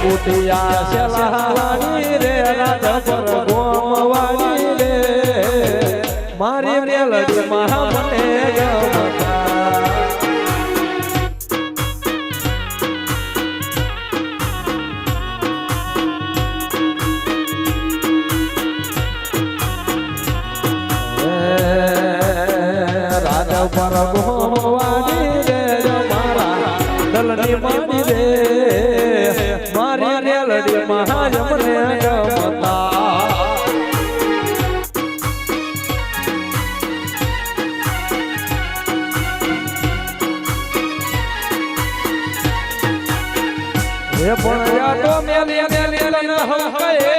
કુટિયા સલાહવાની રે રાધા પર ગોમવાની રે મારી મેલડી મહા મને ગમા. રાજા પર ગોમવાળી રે મારા દલની માની રે મારી રેલડી મહાજ મને ગમતા પણ યા તો મેલી મેલી હમ કહે